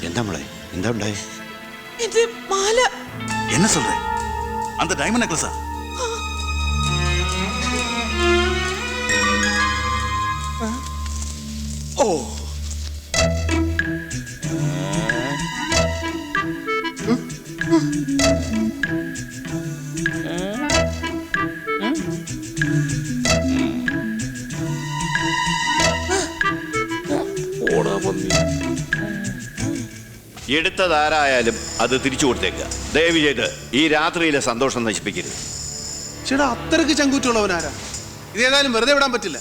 എന്താ മോളെ എന്താ ഉണ്ടായേ ഇത് മാല என்ன சொல்ற அந்த டைமண்ட் நெக்லஸா ஓ എടുത്തതാരായാലും അത് തിരിച്ചു കൊടുത്തേക്കുക ദയവ് ചെയ്ത് ഈ രാത്രിയിലെ സന്തോഷം നശിപ്പിക്കരുത്. ചേട്ടാ അത്രയ്ക്ക് ചങ്കൂറ്റുള്ളവനാരാ ഇതേതായാലും വെറുതെ വിടാൻ പറ്റില്ല.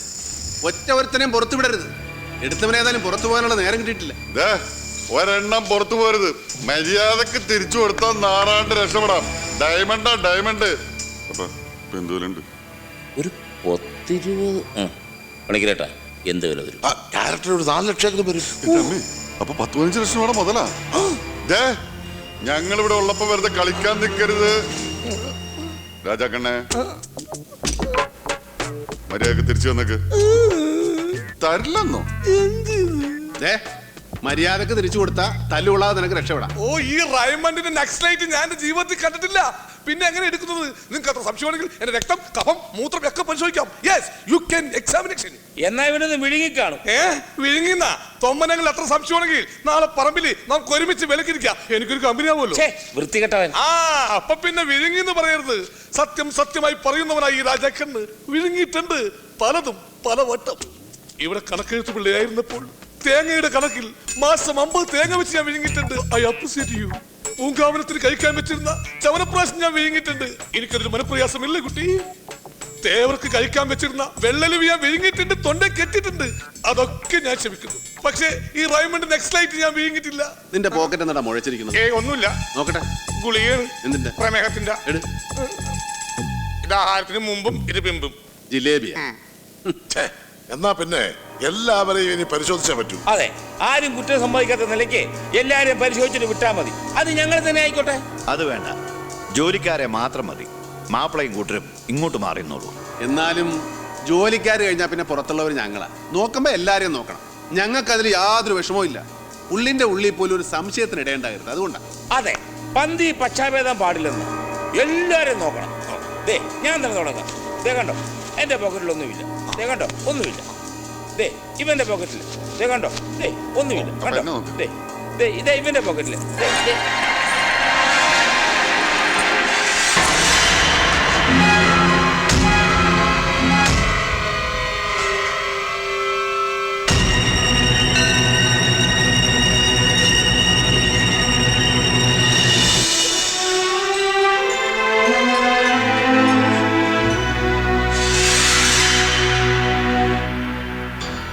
ഒറ്റ ഒരുത്തനെയും പുറത്തു വിടരുത്. എടുത്തവനേതായാലും പുറത്തു പോകാനുള്ള നേരം കിട്ടിയിട്ടില്ല. ദേ, ഒരെണ്ണം പുറത്തു പോരുത് മര്യാദയ്ക്ക് തിരിച്ചു കൊടുത്താൽ നാറാണ്ട് രക്ഷപ്പെടാം. ഡയമണ്ടാ ഡയമണ്ട്. ഒരു പത്തിരുപത് പണിക്കരേട്ടാ എന്ത് വില വരും? ക്യാരക്ടർ ഒരു നാല് ലക്ഷം വരും. അപ്പൊ പത്ത് പതിനഞ്ച് ലക്ഷം വേണം മുതലാ. ദേ ഞങ്ങൾ ഇവിടെ ഉള്ളപ്പോ വെറുതെ കളിക്കാൻ നിൽക്കരുത് രാജാക്കണ്ണേ മര്യാദയ്ക്ക് തിരിച്ചു വന്നേക്ക്. തരില്ലെന്നോ? മര്യാദയ്ക്ക് തിരിച്ചു കൊടുത്താ തല്ലുകൊള്ളാതെ നിനക്ക് രക്ഷപ്പെടാം. ഓ ഈ റൈമണ്ടിന്റെ നക്സലൈറ്റ് ഞാൻ എന്റെ ജീവിതത്തിൽ കണ്ടിട്ടില്ല. പിന്നെ എങ്ങനെ എടുക്കുന്നത്? നിങ്ങൾക്ക് അത്ര സംശയമാണെങ്കിൽ എന്റെ രക്തം കഫം മൂത്രം ഒക്കെ പരിശോധിക്കാം. യെസ് യു ക്യാൻ എക്സാമിനേഷൻ എന്നാ ഇവനൊന്ന് വിഴുങ്ങിക്കാണും. ഏ വിഴുങ്ങിന്ന? തൊമ്മനങ്ങൾ അത്ര സംശയമാണെങ്കിൽ നാളെ പറമ്പിൽ നമുക്ക് ഒരുമിച്ച് വിലക്കിരിക്കാം. എനിക്കൊരു കമ്പനി ആവുമല്ലോ. വൃത്തി വൃത്തികെട്ടവൻ. ആ അപ്പൊ പിന്നെ വിഴുങ്ങി എന്ന് പറയരുത്. സത്യം സത്യമായി പറയുന്നവനായി ഈ രാജാക്കന്ന് വിഴുങ്ങിയിട്ടുണ്ട്. പലതും പലവട്ടം. ഇവിടെ കണക്കെഴുത്ത് പിള്ളയായിരുന്നപ്പോൾ തേങ്ങയുടെ കണക്കിൽ മാസം അമ്പത് തേങ്ങ വെച്ച് ഞാൻ വിഴുങ്ങിയിട്ടുണ്ട്. ഐ അപ്രിസിയേറ്റ് യു പൂങ്കാവനത്തിന് കഴിക്കാൻ വെച്ചിരുന്ന ചവനപ്രാശം ഞാൻ വിഴുങ്ങിയിട്ടുണ്ട്. എനിക്കതൊരു മനപ്രയാസമില്ല കുട്ടി. തേവർക്ക് കഴിക്കാൻ വെച്ചിരുന്ന വെള്ളലുവി ഞാൻ വിഴുങ്ങിയിട്ടുണ്ട് തൊണ്ട കെട്ടിട്ടുണ്ട് അതൊക്കെ ഞാൻ ക്ഷമിക്കുന്നു. പക്ഷേ ഈ റൈമണ്ട് നെക്സ്റ്റ് ലൈറ്റ് ഞാൻ വിഴുങ്ങിയിട്ടില്ല. നിന്റെ പോക്കറ്റ് എന്താ മുഴച്ചിരിക്കുന്നത്? ഏ ഒന്നുമില്ല. നോക്കട്ടെ. ഗുളികയാണ് എന്തിന്റെ? പ്രമേഹത്തിന്റെ എട്. ഇത് ആഹാരത്തിന് മുമ്പും ഇത് പിമ്പും. ജിലേബിയാ. എന്നാ പിന്നെ? എല്ലാവരെയും ഇനി പരിശോധിച്ചേ പറ്റൂ. അതെ ആരും കുറ്റം സമ്മതിക്കാത്ത നിലയ്ക്ക് എല്ലാവരെയും പരിശോധിച്ചിട്ട് വിട്ടാ മതി. അത് ഞങ്ങൾ തന്നെ ആയിക്കോട്ടെ? അത് വേണ്ട. ജോലിക്കാരെ മാത്രം മതി. മാപ്പിളയും കൂട്ടരും ഇങ്ങോട്ട് മാറിയെന്നുള്ളൂ എന്നാലും ജോലിക്കാർ കഴിഞ്ഞാൽ പിന്നെ പുറത്തുള്ളവർ ഞങ്ങളാ. നോക്കുമ്പോൾ എല്ലാവരെയും നോക്കണം. ഞങ്ങൾക്ക് അതിൽ യാതൊരു വിഷമവും ഇല്ല. ഉള്ളിന്റെ ഉള്ളിൽ പോലും ഒരു സംശയത്തിന് ഇടയുണ്ടാകരുത്. അതുകൊണ്ടാണ് അതെ പന്തി പക്ഷാഭേദം പാടില്ലെന്ന് എല്ലാരും നോക്കണം. ദേ ഞാൻ തന്നെ തുടങ്ങാം. ദേ കണ്ടോ എന്റെ പോക്കറ്റിലൊന്നുമില്ല ദേ കണ്ടോ ഒന്നുമില്ല. ദേ ഇവന്റെ പോക്കറ്റിൽ ദേ കണ്ടോ? ദേ ഒന്നുമില്ല. കണ്ടോ? ദേ ദേ ഇതേ ഇവന്റെ പോക്കറ്റിൽ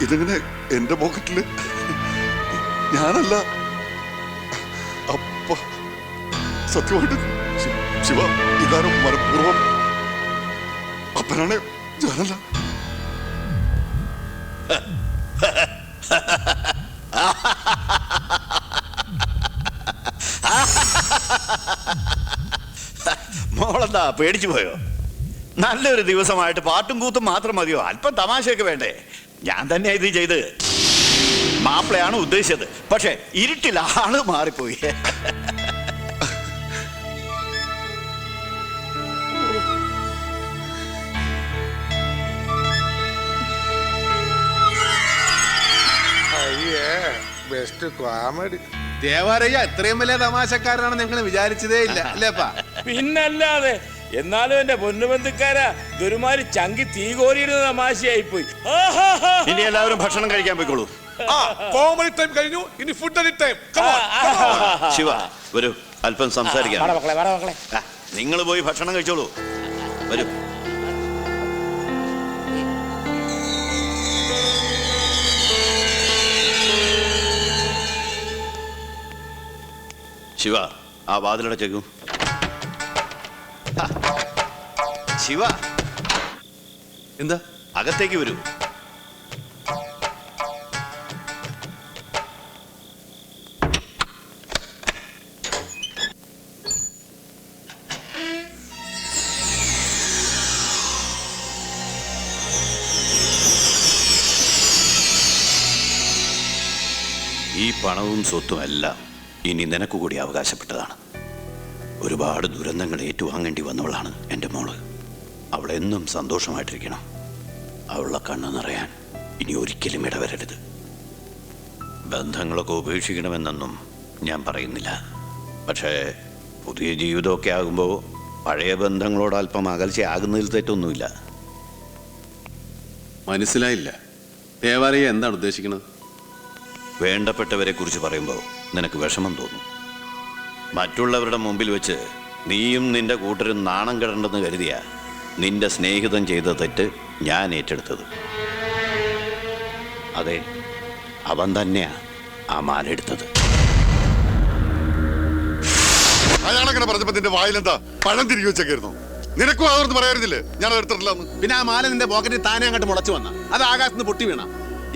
ഇതെങ്ങനെ എന്റെ പോക്കറ്റിൽ. ഞാനല്ല. അപ്പ സത്യമായിട്ട് ശിവ ഇതാരും മനഃപൂർവം അപ്പനാണ്. ഞാനല്ല. മോളെന്താ പേടിച്ചു പോയോ? നല്ലൊരു ദിവസമായിട്ട് പാട്ടും കൂത്തും മാത്രം മതിയോ? അല്പം തമാശയൊക്കെ വേണ്ടേ? ഞാൻ തന്നെ ഇത് ചെയ്ത് മാപ്പിളയാണ് ഉദ്ദേശിച്ചത്. പക്ഷെ ഇരുട്ടിൽ ആൾ മാറിപ്പോയി. ബെസ്റ്റ് കോമഡി ദേവാലയ്യ ഇത്രയും വലിയ തമാശക്കാരനാണ് ഞങ്ങൾ വിചാരിച്ചതേ ഇല്ല. അല്ലേപ്പാ പിന്നല്ലാതെ എന്നാലും എന്റെ പൊന്നുബന്ധുക്കാരാ ഗുരുമാര് ചങ്കി തീ കോരിയിരുന്ന തമാശയായിപ്പോയി. ഇനി എല്ലാവരും ഭക്ഷണം കഴിക്കാൻ പോയിക്കോളൂ. ആ കോമഡി ടൈം കഴിഞ്ഞു ഇനി ഫുഡ് ടൈം ശിവ വരൂ അല്പം സംസാരിക്കാം. നിങ്ങൾ പോയി ഭക്ഷണം കഴിച്ചോളൂ. വരൂ. ശിവ ആ വാതിലടച്ചേക്കൂ. ശിവ. എന്താ? അകത്തേക്ക് വരൂ. ഈ പണവും സ്വത്തും എല്ലാം ഇനി നിനക്കുകൂടി അവകാശപ്പെട്ടതാണ്. ഒരുപാട് ദുരന്തങ്ങൾ ഏറ്റുവാങ്ങേണ്ടി വന്നവളാണ് എന്റെ മോൾ. അവളെന്നും സന്തോഷമായിട്ടിരിക്കണം. അവളുടെ കണ്ണു നിറയാൻ ഇനി ഒരിക്കലും ഇടവരരുത്. ബന്ധങ്ങളൊക്കെ ഉപേക്ഷിക്കണമെന്നൊന്നും ഞാൻ പറയുന്നില്ല. പക്ഷേ പുതിയ ജീവിതമൊക്കെ ആകുമ്പോൾ പഴയ ബന്ധങ്ങളോട് അല്പം അകൽച്ചയാകുന്നതിൽ തെറ്റൊന്നുമില്ല. മനസ്സിലായില്ല. ദേവാലയ എന്താണ് ഉദ്ദേശിക്കുന്നത്? വേണ്ടപ്പെട്ടവരെ കുറിച്ച് പറയുമ്പോൾ നിനക്ക് വിഷമം തോന്നും. മറ്റുള്ളവരുടെ മുമ്പിൽ വെച്ച് നീയും നിന്റെ കൂട്ടരും നാണം കിടണ്ടെന്ന് കരുതിയ നിന്റെ സ്നേഹിതം ചെയ്ത തെറ്റ് ഞാൻ ഏറ്റെടുത്തത്. അതെ അവൻ തന്നെയാ ആ മാലെടുത്തത് അയാളങ്ങനെ പറഞ്ഞപ്പോ നിന്റെ വായിലെന്താ? പഴം തിരികെ വെച്ചേക്കായിരുന്നു. നിനക്കും അതൊന്നും പറയായിരുന്നില്ലേ ഞാൻ എടുത്തിട്ടില്ല പിന്നെ ആ മാല നിന്റെ പോക്കറ്റിൽ താനെ അങ്ങോട്ട് മുളച്ചു വന്ന. അത് ആകാശത്ത് പൊട്ടി വീണ.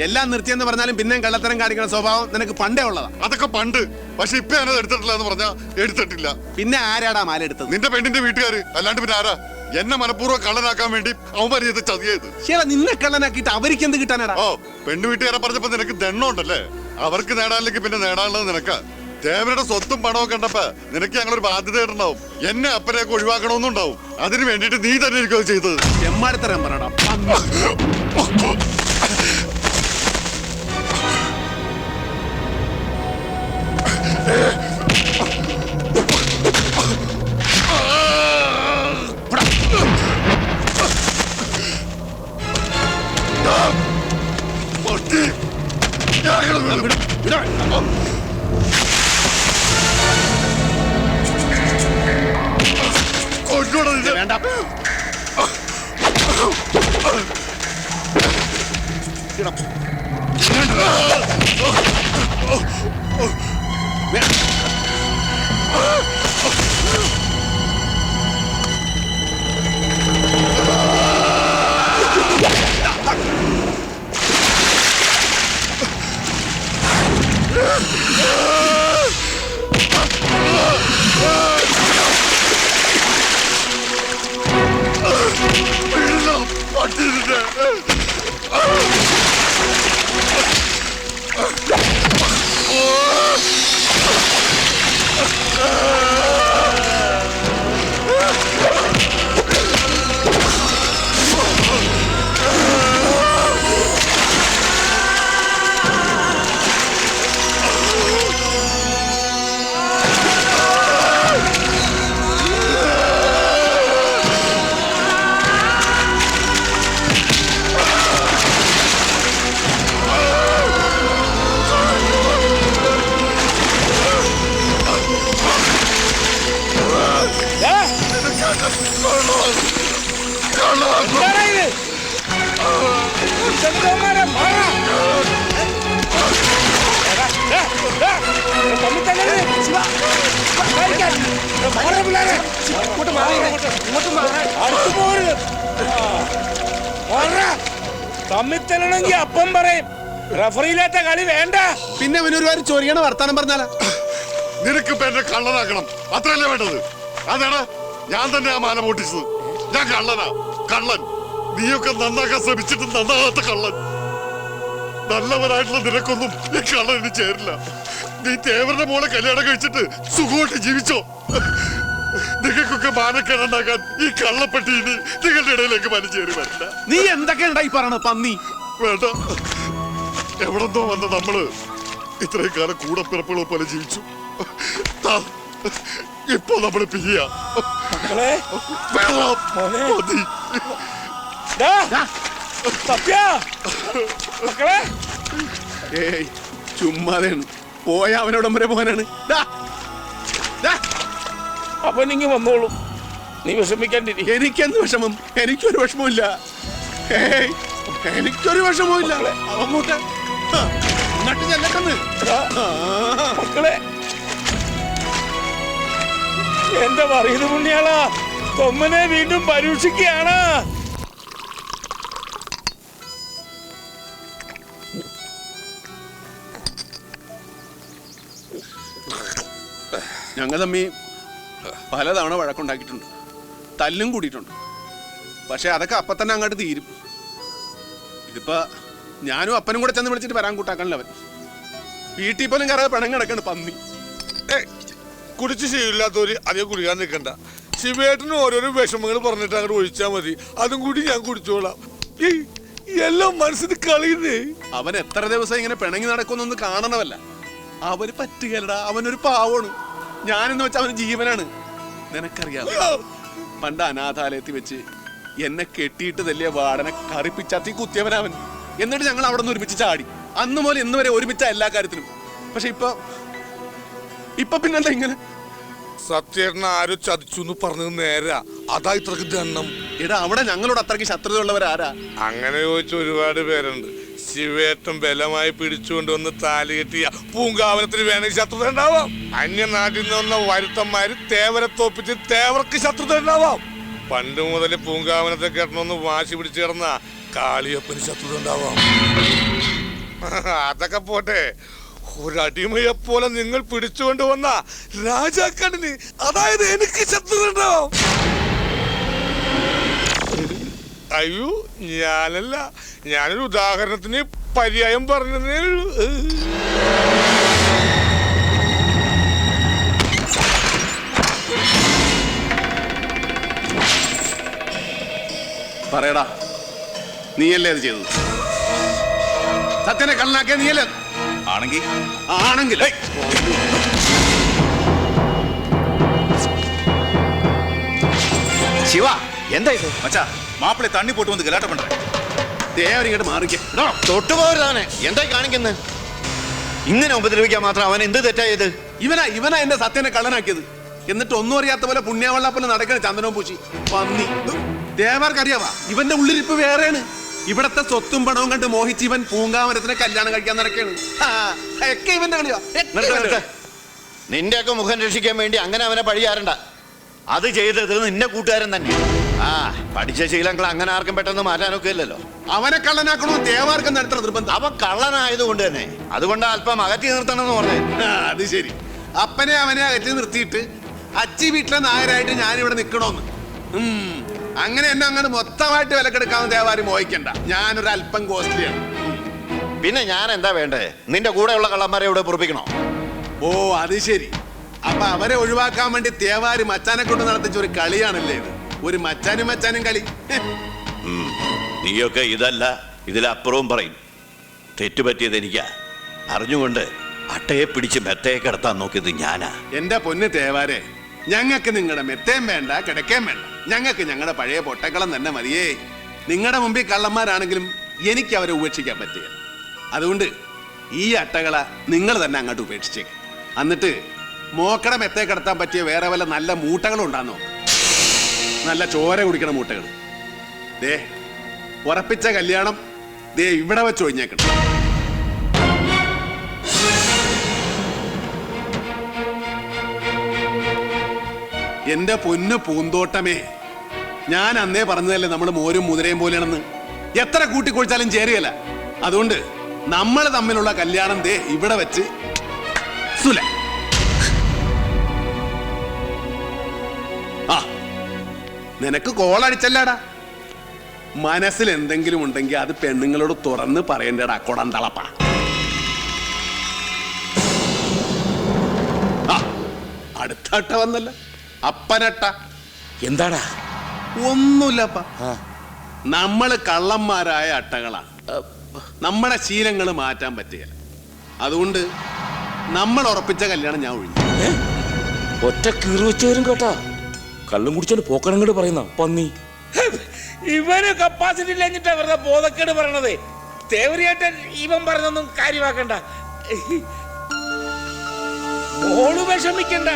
എല്ലാം നിർത്തിയെന്ന് പറഞ്ഞാലും പിന്നെയും കള്ളത്തരം കാണിക്കുന്ന സ്വഭാവം നിനക്ക് പണ്ടേ ഉള്ളതാ. അതൊക്കെ പണ്ട്. പക്ഷെ ഇപ്പൊ ഞാനത് എടുത്തിട്ടില്ല എന്ന് പറഞ്ഞാ എടുത്തിട്ടില്ല. പിന്നെ ആരാടാ മാല എടുത്തത്? നിന്റെ പെണ്ണിന്റെ വീട്ടുകാര്. അല്ലാണ്ട് പിന്നെ ആരാ? എന്നെ മനഃപൂർവം കള്ളനാക്കാൻ വേണ്ടി അവന്മാർ ചെയ്ത് ചതിയത്. ശരി നിന്നെ കള്ളനാക്കിയിട്ട് അവർക്ക് എന്ത് കിട്ടാനാടാ? ഓ പെണ്ണു വീട്ടുകാരെ പറഞ്ഞപ്പോ നിനക്ക് ദണ്ണുണ്ടല്ലേ അവർക്ക് നേടാനില്ലെങ്കിൽ പിന്നെ നേടാനുള്ളത് നിനക്കാ. ദേവരുടെ സ്വത്തും പണവും കണ്ടപ്പോ നിനക്ക് ഞങ്ങളൊരു ബാധ്യത ഉണ്ടാവും എന്നെ അപ്പനെയൊക്കെ ഒഴിവാക്കണമെന്നുണ്ടാവും. അതിന് വേണ്ടിയിട്ട് നീ തന്നെ എനിക്ക് അത് ചെയ്തത്. തരാൻ പറയടാ വിടും. കൊന്നോടാ നിന്നെ. വേണ്ട വിടണം. പട്ടി നിന്നെ. തമ്മിത്തല്ലണമെങ്കിൽ അപ്പം പറയും. റഫറിയില്ലാത്ത കളി വേണ്ട. പിന്നെ അവനൊരു ചൊരിയണ വർത്താനം പറഞ്ഞാലാ. നിനക്ക് ഇപ്പൊ എന്നെ കള്ളനാക്കണം. അത്രയല്ലേ വേണ്ടത്? അതാണ് ഞാൻ തന്നെ ആ മാല പൊട്ടിച്ചത്. ഞാൻ കള്ളനാ. കള്ളൻ. നീയൊക്കെ നന്നാക്കാൻ ശ്രമിച്ചിട്ട് നന്നാകാത്ത കള്ളൻ. നല്ലവനായിട്ടുള്ള നിനക്കൊന്നും ഈ കള്ളന് ചേരില്ല. നീ തേവരുടെ മോളെ കല്യാണം കഴിച്ചിട്ട് സുഖമായിട്ട് ജീവിച്ചോ? നിങ്ങൾക്കൊക്കെ മാനക്കേടുണ്ടാക്കാൻ ഈ കള്ളപ്പെട്ടി ഇനി നിങ്ങളുടെ ഇടയിലേക്ക് വലിച്ചേറി വരില്ല. നീ എന്തൊക്കെ ഉണ്ടായി പന്നി? വേണ്ട. എവിടെന്തോ വന്ന നമ്മൾ ഇത്രയും കാലം കൂടെ കൂടപ്പിറപ്പുകളെ പോലെ ജീവിച്ചു. ഇപ്പൊ നമ്മൾ പിരിയ. ചുമ്മാതെയാണ് പോയ അവനോടം വരെ പോകാനാണ് അപ്പൊ നിങ്ങ വന്നോളൂ. നീ വിഷമിക്കാണ്ടിരി. എനിക്കെന്ത് വിഷമം? എനിക്കൊരു വിഷമമില്ല എനിക്കൊരു വിഷമില്ല മക്കളെ. എന്താ പറയുന്നത് പുണ്യാളാ? കൊമ്മനെ വീണ്ടും പരീക്ഷിക്കുകയാണ്. ഞങ്ങൾ തമ്മി പലതവണ വഴക്കുണ്ടാക്കിയിട്ടുണ്ട്. തല്ലും കൂടിയിട്ടുണ്ട്. പക്ഷേ അതൊക്കെ അപ്പം തന്നെ അങ്ങോട്ട് തീരും. ഇതിപ്പോൾ ഞാനും അപ്പനും കൂടെ ചെന്ന് വിളിച്ചിട്ട് വരാൻ കൂട്ടാക്കണല്ലോ അവൻ. വീട്ടിൽ പോലും കയറാതെ പിണം കിടക്കണ്ട് പന്നി. ഏ കുടിച്ച് ശീലമില്ലാത്തവര് അധികം കുടിക്കാൻ നിൽക്കണ്ട. ശിവേട്ടന് ഓരോരോ വിഷമങ്ങൾ പറഞ്ഞിട്ട് അങ്ങോട്ട് ഒഴിച്ചാൽ മതി. അതും കൂടി ഞാൻ കുടിച്ചോളാം. ഏയ്, എല്ലാം മനസ്സിൽ കളിയുന്നേ. അവൻ എത്ര ദിവസം ഇങ്ങനെ പിണങ്ങി നടക്കുന്നൊന്ന് കാണണമല്ല. അവർ പറ്റുകയല്ലടാ. അവനൊരു പാവമാണ്. ഞാനെന്ന് വെച്ചാൽ അവന് ജീവനാണ്. നിനക്കറിയാം. പണ്ട് അനാഥാലയത്തിൽ വെച്ച് എന്നെ കെട്ടിയിട്ട് തല്ലിയ വാടനെ കറിപ്പിച്ചാത്തി കുത്തിയവനാവൻ എന്നിട്ട് ഞങ്ങൾ അവിടെ നിന്ന് ഒരുമിച്ച് ചാടി. അന്ന് മുതൽ ഇന്ന് വരെ ഒരുമിച്ച എല്ലാ കാര്യത്തിലും പക്ഷെ ഇപ്പൊ ഇപ്പൊ പിന്നെന്താ ഇങ്ങനെ? സത്യേട്ടൻ ആരോ ചതിച്ചു എന്ന് പറഞ്ഞത് നേരാ. അതാ ഇത്രക്ക് ദണ്ണം എടാ അവിടെ ഞങ്ങളോട് അത്രയ്ക്ക് ശത്രുതയുള്ളവരാരാ? അങ്ങനെ ചോദിച്ച ഒരുപാട് പേരുണ്ട്. ശിവേട്ടൻ ബലമായി പിടിച്ചുകൊണ്ട് വന്ന് താലി കെട്ടിയ പൂങ്കാവനത്തിന് വേണമെങ്കിൽ ശത്രുത ഉണ്ടാവാം. അന്യനാട്ടിൽ നിന്ന് വന്ന വരുത്തന്മാര് തേവരെ തോപ്പിച്ച് തേവർക്ക് ശത്രുത ഉണ്ടാവാം. പണ്ട് മുതൽ പൂങ്കാവനത്തെ കെട്ടണമെന്ന് വാശി പിടിച്ചു കിടന്ന കാളിയപ്പന് ശത്രുത ഉണ്ടാവാം. അതൊക്കെ പോട്ടെ. ഒരടിമയെ പോലെ നിങ്ങൾ പിടിച്ചുകൊണ്ട് വന്ന രാജാക്കണിന് അതായത് എനിക്ക് ശത്രുത ഉണ്ടാവും. അയ്യോ ഞാനല്ല. ഞാനൊരു ഉദാഹരണത്തിന് പര്യായം പറഞ്ഞതേ ഉള്ളൂ. പറയടാ നീയല്ലേ അത് ചെയ്തത്? സത്യനെ കള്ളനാക്കിയ നീയല്ലേ? ആണെങ്കിൽ. ആണെങ്കിൽ ശിവ എന്താ ഇത്? മച്ചാ മാപ്പിളെ തണ്ണി പോട്ട് വന്ന് கலாட்டம் பண்றேன் ദേവരിങ്ങോട്ട് മാറിക്കോ. തൊട്ടുപോരുതാണ് എന്തായി കാണിക്കുന്നത് ഇങ്ങനെ ഉപദ്രവിക്കാൻ മാത്രം അവൻ എന്ത് തെറ്റായത്? ഇവനാ ഇവനാ എന്റെ സത്യനെ കള്ളനാക്കിയത്. എന്നിട്ട് ഒന്നും അറിയാത്ത പോലെ പുണ്യാവള്ള പോലെ നടക്കണ ചന്ദനവും പൂച്ചി പന്നി. ദേവർക്കറിയാവാ ഇവന്റെ ഉള്ളിരിപ്പ് വേറെയാണ്. ഇവിടത്തെ സ്വത്തും പണവും കണ്ട് മോഹിച്ച് ഇവൻ പൂങ്കാമരത്തിനെ കല്യാണം കഴിക്കാൻ നടക്കാണ് ഇവന്റെ കളിയാ. നിന്റെയൊക്കെ മുഖം രക്ഷിക്കാൻ വേണ്ടി അങ്ങനെ അവനെ പഴിയാറണ്ട. അത് ചെയ്തത് നിന്റെ കൂട്ടുകാരൻ തന്നെ ആ പഠിച്ച ശീലങ്ങൾ അങ്ങനെ ആർക്കും പെട്ടെന്ന് മാറ്റാനൊക്കെ ഇല്ലല്ലോ. അവനെ കള്ളനാക്കണോ? ദേവാർക്കും നടത്തണ നിർബന്ധം. അവൻ കള്ളനായതുകൊണ്ട് തന്നെ. അതുകൊണ്ട് അല്പം അകറ്റി നിർത്തണം എന്ന് പറഞ്ഞേ അത് ശരി. അപ്പനെ അവനെ അകറ്റി നിർത്തിയിട്ട് അച്ചി വീട്ടിലെ നായരായിട്ട് ഞാനിവിടെ നിൽക്കണോന്ന്. അങ്ങനെ എന്നെ അങ്ങനെ മൊത്തമായിട്ട് വിലക്കെടുക്കാവുന്ന ദേവാരി മോഹിക്കണ്ട. ഞാനൊരു അല്പം കോസ്റ്റ്ലിയാണ്. പിന്നെ ഞാൻ എന്താ വേണ്ടേ? നിന്റെ കൂടെയുള്ള കള്ളന്മാരെ ഇവിടെ പൊറപ്പിക്കണോ? ഓ അത് ശരി. അപ്പൊ അവരെ ഒഴിവാക്കാൻ വേണ്ടി തേവാരി മച്ചാനെ കൊണ്ട് നടത്തിച്ച ഒരു കളിയാണല്ലേ ഇത്? ഒരു മച്ചാനും മച്ചാനും കളി. നീയൊക്കെ ഇതല്ല ഇതിലപ്പുറവും പറയും. തെറ്റുപറ്റിയത് എനിക്കാ. അറിഞ്ഞുകൊണ്ട് അട്ടയെ പിടിച്ച് മെത്തയെ കിടത്താൻ നോക്കിയത് ഞാനാ. എന്റെ പൊന്ന് തേവാരെ ഞങ്ങൾക്ക് നിങ്ങളുടെ മെത്തേം വേണ്ട കിടക്കേം വേണ്ട. ഞങ്ങൾക്ക് ഞങ്ങളുടെ പഴയ പൊട്ടക്കളം തന്നെ മതിയേ. നിങ്ങളുടെ മുമ്പിൽ കള്ളന്മാരാണെങ്കിലും എനിക്ക് അവരെ ഉപേക്ഷിക്കാൻ പറ്റില്ല. അതുകൊണ്ട് ഈ അട്ടകള നിങ്ങൾ തന്നെ അങ്ങോട്ട് ഉപേക്ഷിച്ചേക്ക്. എന്നിട്ട് മോക്കട മെത്തേ കിടത്താൻ പറ്റിയ വേറെ വല്ല നല്ല മൂട്ടകളും ഉണ്ടാന്നോ നല്ല ചോര കുടിക്കണ മൂട്ടകൾ ദേ ഉറപ്പിച്ച കല്യാണം ദേ ഇവിടെ വെച്ച് ഒഴിഞ്ഞേക്കണം. എന്റെ പൊന്നു പൂന്തോട്ടമേ ഞാൻ അന്നേ പറഞ്ഞതല്ലേ നമ്മൾ മോരും മുതിരയും പോലെയാണെന്ന്. എത്ര കൂട്ടിക്കൊഴിച്ചാലും ചേരുകയല്ല. അതുകൊണ്ട് നമ്മൾ തമ്മിലുള്ള കല്യാണം ദേ ഇവിടെ വെച്ച്. സുല. നിനക്ക് കോൾ അടിച്ചല്ലാടാ മനസ്സിൽ എന്തെങ്കിലും ഉണ്ടെങ്കിൽ അത് പെണ്ണുങ്ങളോട് തുറന്ന് പറയണ്ടടാ കൊടന്തളപ്പ. അടുത്തട്ട അടുത്ത വന്നല്ല. അപ്പനട്ട. എന്താടാ? ഒന്നുമില്ലപ്പ. നമ്മൾ കള്ളന്മാരായ അട്ടകളാണ് നമ്മുടെ ശീലങ്ങൾ മാറ്റാൻ പറ്റുകയില്ല അതുകൊണ്ട് നമ്മൾ ഉറപ്പിച്ച കല്യാണം ഞാൻ ഒഴിഞ്ഞു. ഒറ്റ കീറി വെച്ചവരും കേട്ടാ. കള്ളും കുടിച്ചോണ്ട് പോക്കണങ്ങോട് പറയുന്ന പന്നി. ഇവന് കപ്പാസിറ്റി ഇല്ലഞ്ഞിട്ടാ വെറുതെ ബോധക്കേട് പറയണത്. തേവരിയായിട്ട് ഇവൻ പറഞ്ഞൊന്നും കാര്യമാക്കണ്ട. ഓൾ വിഷമിക്കണ്ട.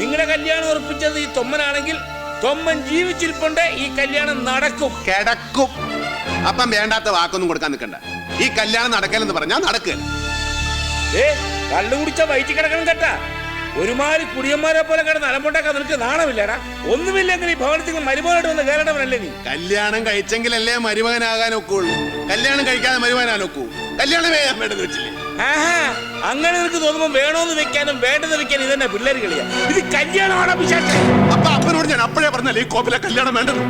നിങ്ങളുടെ കല്യാണം ഉറപ്പിച്ചത് ഈ തൊമ്മനാണെങ്കിൽ തൊമ്മൻ ജീവിച്ചിരിപ്പുണ്ട് ഈ കല്യാണം നടക്കും. കിടക്കും. അപ്പം വേണ്ടാത്ത വാക്കൊന്നും കൊടുക്കാൻ നിൽക്കണ്ട. ഈ കല്യാണം നടക്കലെന്ന് പറഞ്ഞാൽ നടക്കുക ഏ കള്ളു കുടിച്ച വയറ്റി കിടക്കണം കേട്ടാ. ഒരുമാതിരി കുടിയന്മാരെ പോലെ കിടന്ന് അലമ്പുണ്ടാക്കാൻ നിനക്ക് നാണമില്ലടാ. ഒന്നുമില്ലെങ്കിൽ ഈ ഭവനത്തിൽ മരുമകനായിട്ട് വന്ന് കയറണവനല്ലേ നീ? കല്യാണം കഴിച്ചെങ്കിലല്ലേ മരുമകനാകാൻ ഒക്കുള്ളൂ കല്യാണം കഴിക്കാതെ മരുമകനാൻ ഒക്കൂ കല്യാണം വേഗം വേണ്ടെന്ന് വെച്ചില്ലേ? ആഹാ അങ്ങനെ നിനക്ക് തോന്നുമ്പോ വേണോന്ന് വെക്കാനും വേണ്ടെന്ന് വെക്കാനും ഇതന്നെ പിള്ളേർ കളിയാ. ഇത് കല്യാണമാണ് വിശേഷം അപ്പൊ അപ്പനോട് ഞാൻ അപ്പോഴേ പറഞ്ഞല്ലേ ഈ കോപ്പിലെ കല്യാണം വേണ്ടത്?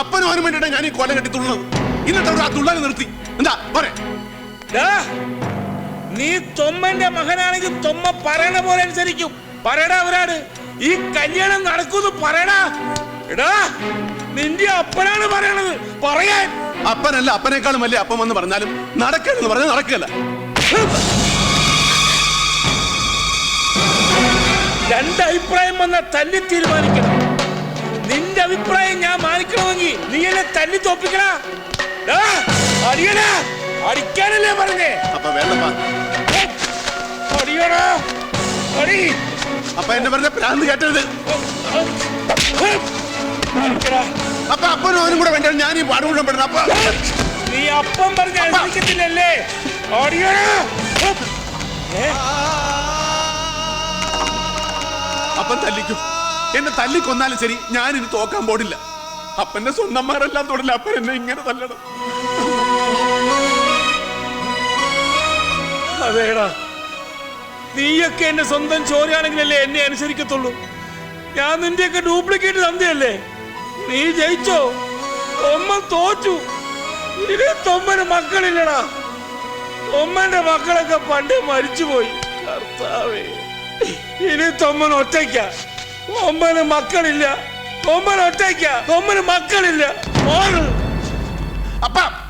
അപ്പനും അവനും വേണ്ടിട്ടാ ഞാൻ ഈ കൊല കെട്ടി തുള്ളത് ഇന്നത്തെ ആ തുള്ളാൻ നിർത്തി. എന്താ ദാ, നീ തൊമ്മന്റെ മകനാണെങ്കിൽ തൊമ്മ പറയണ പോലെ അനുസരിക്കും. പറയടാ അവരാട്. ഈ കല്യാണം നടക്കൂന്ന് പറയടാ. എടാ നിന്റെ അപ്പനാണ് പറയണത്. പറയാൻ. അപ്പനല്ല അപ്പനേക്കാളും വലിയ അപ്പം എന്ന് പറഞ്ഞാലും നടക്കണെന്ന് പറഞ്ഞാൽ നടക്കല്ല രണ്ട് അഭിപ്രായം വന്ന തല്ലി തീരുമാനിക്കണം. നിന്റെ അഭിപ്രായം ഞാൻ മാനിക്കണമെങ്കിൽ നീ എന്നെ തല്ലി തോപ്പിക്കണ അടിക്കാനല്ലേ പറഞ്ഞേ. അപ്പൊ വേണ്ടപ്പാ അടി. അപ്പൊ എന്നെ പറഞ്ഞ പ്രാന്ത് കേട്ടത് അപ്പൊ അപ്പനും അവനും കൂടെ വേണ്ട ഞാൻ ഈ പാട് കൂടെ പെടണം അപ്പൊ നീ അപ്പം പറഞ്ഞ അനുസരിക്കത്തില്ലല്ലേ? അപ്പൻ തല്ലിക്കും. എന്നെ തല്ലിക്കൊന്നാലും ശരി ഞാൻ ഇനി തോക്കാൻ പോടില്ല. അപ്പന്റെ സ്വന്തന്മാരെല്ലാം തൊടില്ല അപ്പൻ എന്നെ ഇങ്ങനെ തല്ലണം. അതേടാ. നീയൊക്കെ എന്റെ സ്വന്തം ചോരയാണെങ്കിലല്ലേ എന്നെ അനുസരിക്കത്തുള്ളൂ. ഞാൻ നിന്റെയൊക്കെ ഡ്യൂപ്ലിക്കേറ്റ് തന്തയല്ലേ? നീ ജയിച്ചോ? ഒമ്മൻ തോറ്റു. ഇനി തൊമ്മന് മക്കളില്ലടാ. തൊമ്മന്റെ മക്കളൊക്കെ പണ്ട് മരിച്ചുപോയി. കർത്താവേ. ഇനി തൊമ്മൻ ഒറ്റയ്ക്ക. തൊമ്മന് മക്കളില്ല. തൊമ്മൻ ഒറ്റയ്ക്ക. തൊമ്മന് മക്കളില്ല. മോൾ അപ്പ